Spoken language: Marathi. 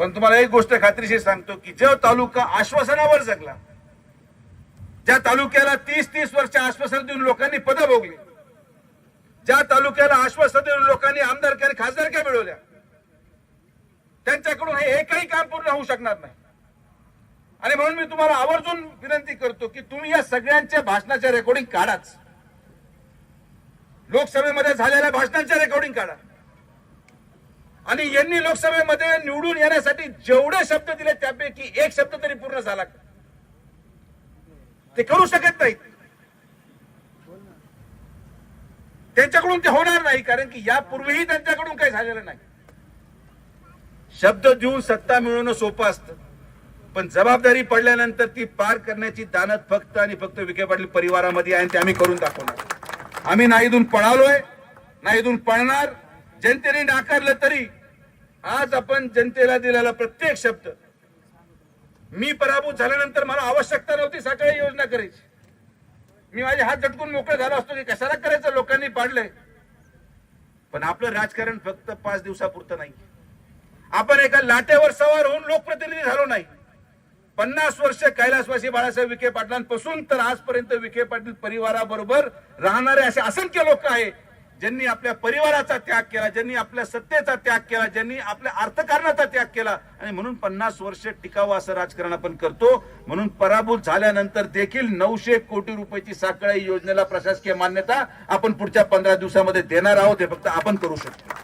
पण तुम्हाला एक गोष्ट खात्रीशीर सांगतो की जो तालुका आश्वासनावर जगला ज्या तालुक्याला तीस तीस वर्ष आश्वासन देऊन लोकांनी पदं भोगली ज्या तालुक्याला आश्वासन देऊन लोकांनी आमदारक्या आणि खासदारक्या मिळवल्या त्यांच्याकडून हे एकही काम पूर्ण होऊ शकणार नाही. आणि म्हणून मी तुम्हाला आवर्जून विनंती करतो की तुम्ही या सगळ्यांच्या भाषणाच्या रेकॉर्डिंग काढाच. लोकसभेमध्ये झालेल्या भाषणांच्या रेकॉर्डिंग काढा. आणि यांनी लोकसभेमध्ये निवडून येण्यासाठी जेवढे शब्द दिले त्यापैकी एक शब्द तरी पूर्ण झाला ते करू शकत नाहीत. त्यांच्याकडून ते होणार नाही कारण की यापूर्वीही त्यांच्याकडून काही झालेलं नाही. शब्द देऊन सत्ता मिळवणं सोपं असतं. पण जबाबदारी पडल्यानंतर ती पार करण्याची दानत फक्त आणि फक्त विखे पाटील परिवारामध्ये आहे आणि ते आम्ही करून दाखवणार. आम्ही नाही इथून पळालोय नाही इथून पळणार. जनतेने नाकारलं तरी आज आपण जनतेला दिलेला प्रत्येक शब्द. मी पराभूत झाल्यानंतर मला आवश्यकता नव्हती सकाळी योजना करायची. मी माझे हात झटकून मोकळे झालो असतो की कशाला करायचं? लोकांनी पाडलंय. पण आपलं राजकारण फक्त पाच दिवसापुरतं नाही. आपण एका लाटेवर सवार होऊन लोकप्रतिनिधी झालो नाही. पन्नास वर्ष कैलासवासी बाळासाहेब विखे पाटलांपासून तर आजपर्यंत विखे पाटील परिवाराबरोबर राहणारे असे असंख्य लोक आहे. ज्यांनी आपल्या परिवाराचा त्याग केला ज्यांनी आपल्या सत्तेचा त्याग केला ज्यांनी आपल्या अर्थकारणाचा त्याग केला आणि म्हणून पन्नास वर्ष टिकावं असं राजकारण आपण करतो. म्हणून पराभूत झाल्यानंतर देखील नऊशे कोटी रुपयाची साखळी योजनेला प्रशासकीय मान्यता आपण पुढच्या पंधरा दिवसामध्ये देणार आहोत. हे फक्त आपण करू शकतो.